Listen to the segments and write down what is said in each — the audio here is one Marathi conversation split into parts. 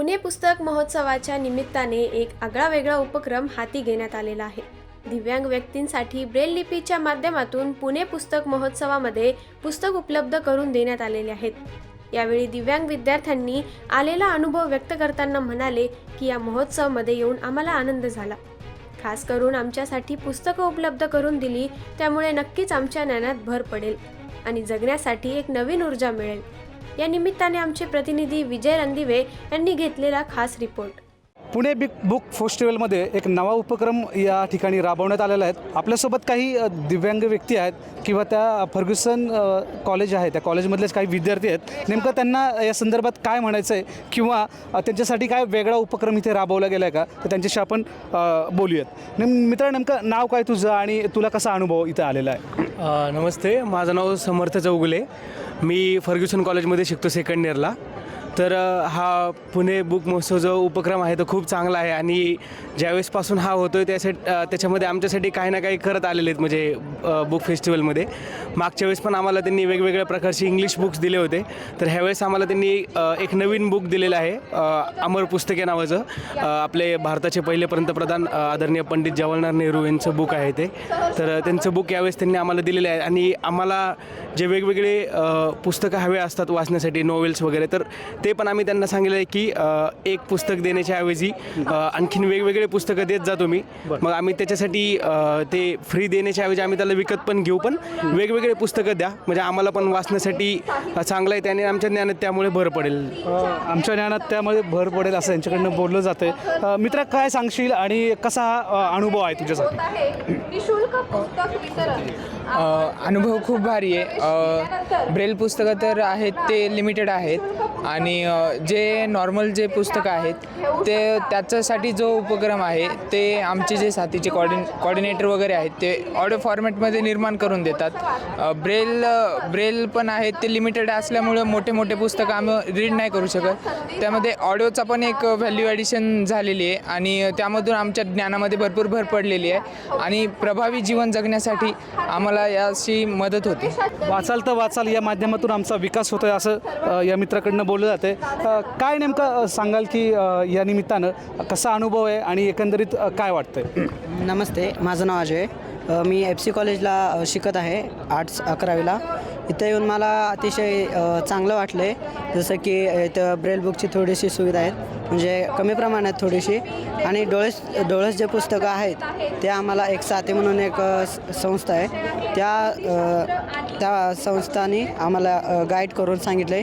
पुणे पुस्तक महोत्सवाच्या निमित्ताने एक आगळा वेगळा उपक्रम हाती घेण्यात आलेला आहे. दिव्यांग व्यक्तींसाठी ब्रेल लिपीच्या माध्यमातून पुणे पुस्तक महोत्सवामध्ये पुस्तक उपलब्ध करून देण्यात आलेले आहेत. यावेळी दिव्यांग विद्यार्थ्यांनी आलेला अनुभव व्यक्त करताना म्हणाले की या महोत्सवामध्ये येऊन आम्हाला आनंद झाला. खास करून आमच्यासाठी पुस्तकं उपलब्ध करून दिली त्यामुळे नक्कीच आमच्या ज्ञानात भर पडेल आणि जगण्यासाठी एक नवीन ऊर्जा मिळेल. या निमित्ताने आमचे प्रतिनिधी विजय रणदिवे यांनी घेतलेला खास रिपोर्ट. पुणे बिग बुक फेस्टिवलमध्ये एक नवा उपक्रम या ठिकाणी राबवण्यात आलेला आहे. आपल्यासोबत काही दिव्यांग व्यक्ती आहेत किंवा त्या फर्ग्युसन कॉलेज आहे. त्या कॉलेजमधलेच काही विद्यार्थी आहेत. नेमकं त्यांना या संदर्भात काय म्हणायचं आहे? किंवा त्यांच्यासाठी काय वेगळा उपक्रम इथे राबवला गेला आहे का? तर त्यांच्याशी आपण बोलूयात. नेम मित्र नेमकं नाव काय तुझं आणि तुला कसा अनुभव इथं आलेला आहे? नमस्ते. माझं नाव समर्थ चौगुले. मी फर्ग्युसन कॉलेजमध्ये शिकतो सेकंड इयरला तर हा पुणे बुक महोत्सव जो उपक्रम आहे तो खूप चांगला आहे आणि ज्यावेळेसपासून हा होतो आहे त्यासाठी त्याच्यामध्ये आमच्यासाठी काही ना काही करत आलेले आहेत म्हणजे बुक फेस्टिवलमध्ये. मागच्या वेळेस पण आम्हाला त्यांनी वेगवेगळ्या प्रकारचे इंग्लिश बुक्स दिले होते. तर ह्यावेळेस आम्हाला त्यांनी एक नवीन बुक दिलेलं आहे अमर पुस्तके नावाचं. आपले भारताचे पहिले पंतप्रधान आदरणीय पंडित जवाहरलाल नेहरू यांचं बुक आहे ते. तर त्यांचं बुक यावेळेस त्यांनी आम्हाला दिलेलं आहे. आणि आम्हाला जे वेगवेगळे पुस्तकं हवे असतात वाचण्यासाठी नॉवेल्स वगैरे तर ते पण आम्ही त्यांना सांगितलं आहे की एक पुस्तक देण्याच्या ऐवजी आणखीन वेगवेगळे पुस्तकं देत जातो मी मग आम्ही त्याच्यासाठी ते फ्री देण्याच्या ऐवजी आम्ही त्याला विकत पण घेऊ पण वेगवेगळे पुस्तकं द्या. म्हणजे आम्हाला पण वाचण्यासाठी चांगलं आहे. त्याने आमच्या ज्ञानात त्यामुळे भर पडेल. आमच्या ज्ञानात त्यामध्ये भर पडेल असं यांच्याकडनं बोललं जातं आहे मित्र काय सांगशील आणि कसा हा अनुभव आहे तुझ्यासाठी? अनुभव खूप भारी आहे. ब्रेल पुस्तकं तर आहेत ते लिमिटेड आहेत. आणि जे नॉर्मल जे पुस्तकं आहेत ते त्याच्यासाठी जो उपक्रम आहे ते आमचे जे साथीचे कॉर्डिन कॉर्डिनेटर वगैरे आहेत ते ऑडिओ फॉर्मॅटमध्ये निर्माण करून देतात. ब्रेल ब्रेल पण आहेत. ते लिमिटेड असल्यामुळे मोठे मोठे पुस्तकं आम्ही रीड नाही करू शकत. त्यामध्ये ऑडिओचा पण एक व्हॅल्यू ॲडिशन झालेली आहे आणि त्यामधून आमच्या ज्ञानामध्ये भरपूर भर पडलेली आहे आणि प्रभावी जीवन जगण्यासाठी आम्हाला याची मदत होते. वाचाल तर वाचाल या माध्यमातून आमचा विकास होतोय असं अ, या मित्राकडनं बोललं जाते काय नेमकं सांगाल की या निमित्तानं कसा अनुभव आहे आणि एकंदरीत काय वाटतंय? नमस्ते माझं नाव अजय मी एफ सी कॉलेजला शिकत आहे आर्ट्स अकरावीला. इथं येऊन मला अतिशय चांगलं वाटलं आहे जसं की इथं ब्रेल बुकची थोडीशी सुविधा आहेत. म्हणजे कमी प्रमाणात थोडीशी. आणि डोळस डोळस जे पुस्तकं आहेत ते आम्हाला एक साथी म्हणून एक स- संस्था आहे. त्या त्या संस्थांनी आम्हाला गाईड करून सांगितलं आहे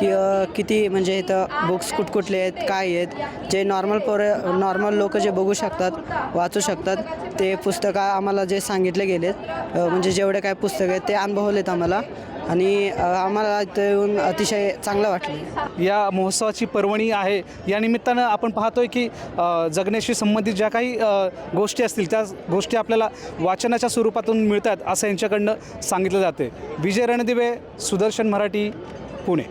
की किती म्हणजे इथं बुक्स कुठकुठले आहेत काय आहेत. जे नॉर्मल पोरं नॉर्मल लोक जे बघू शकतात वाचू शकतात ते पुस्तकं आम्हाला जे सांगितले गेलेत म्हणजे जेवढे काय पुस्तकं आहेत ते अनुभवलेत आम्हाला. आणि आम्हाला इथं येऊन अतिशय चांगलं वाटलं. या महोत्सवाची पर्वणी आहे. या निमित्तानं आपण पाहतोय की जगण्याशी संबंधित ज्या काही गोष्टी असतील त्या गोष्टी आपल्याला वाचनाच्या स्वरूपातून मिळतात असं यांच्याकडनं सांगितलं जाते. विजय रणदिवे सुदर्शन मराठी पुणे.